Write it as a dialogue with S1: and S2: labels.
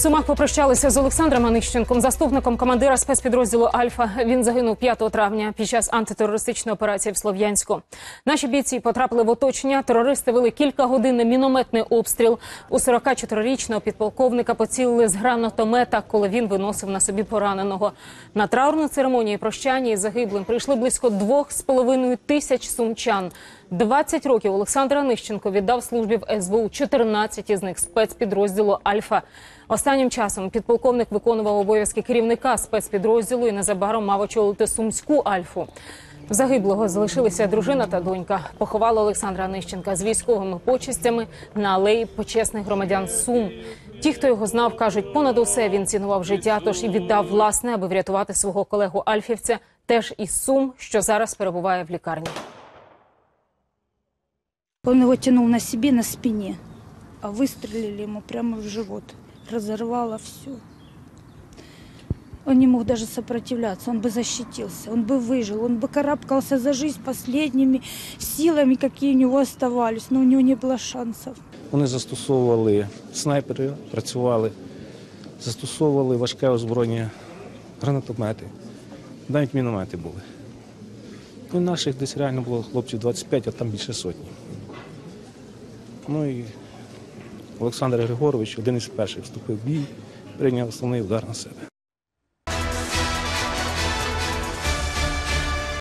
S1: Сумах попрощалися з Олександром Анищенком, заступником командира спецпідрозділу Альфа. Він загинув 5 травня під час антитерористичної операції в Слов'янську. Наші бійці потрапили в оточення. Терористи вели кількагодинний мінометний обстріл. У 44-річного підполковника поцілили з гранатомета, коли він виносив на собі пораненого. На траурну церемонію прощання із загиблим прийшли близько двох з половиною тисяч сумчан. 20 років Олександр Анищенко віддав службі в СБУ, 14 із них спецпідрозділу Альфа. Останнім часом підполковник виконував обов'язки керівника спецпідрозділу і незабаром мав очолити сумську Альфу. Загиблого залишилися дружина та донька. Поховали Олександра Нищенка з військовими почестями на алеї почесних громадян Сум. Ті, хто його знав, кажуть, понад усе він цінував життя, тож і віддав власне, аби врятувати свого колегу Альфівця, теж із Сум, що зараз перебуває в лікарні.
S2: Он его тянул на себе, на спине, а выстрелили ему прямо в живот. Разорвало все. Он не мог даже сопротивляться, он бы защитился, он бы выжил, он бы карабкался за жизнь последними силами, какие у него оставались, но у него не было шансов.
S3: Вони застосовували снайпери, працювали, застосовували важке озброєння, гранатомети, навіть міномети були. Ну, наших десь реально було хлопців 25, а там більше сотні. Ну і Олександр Григорович один із перших вступив в бій, прийняв основний удар на себе.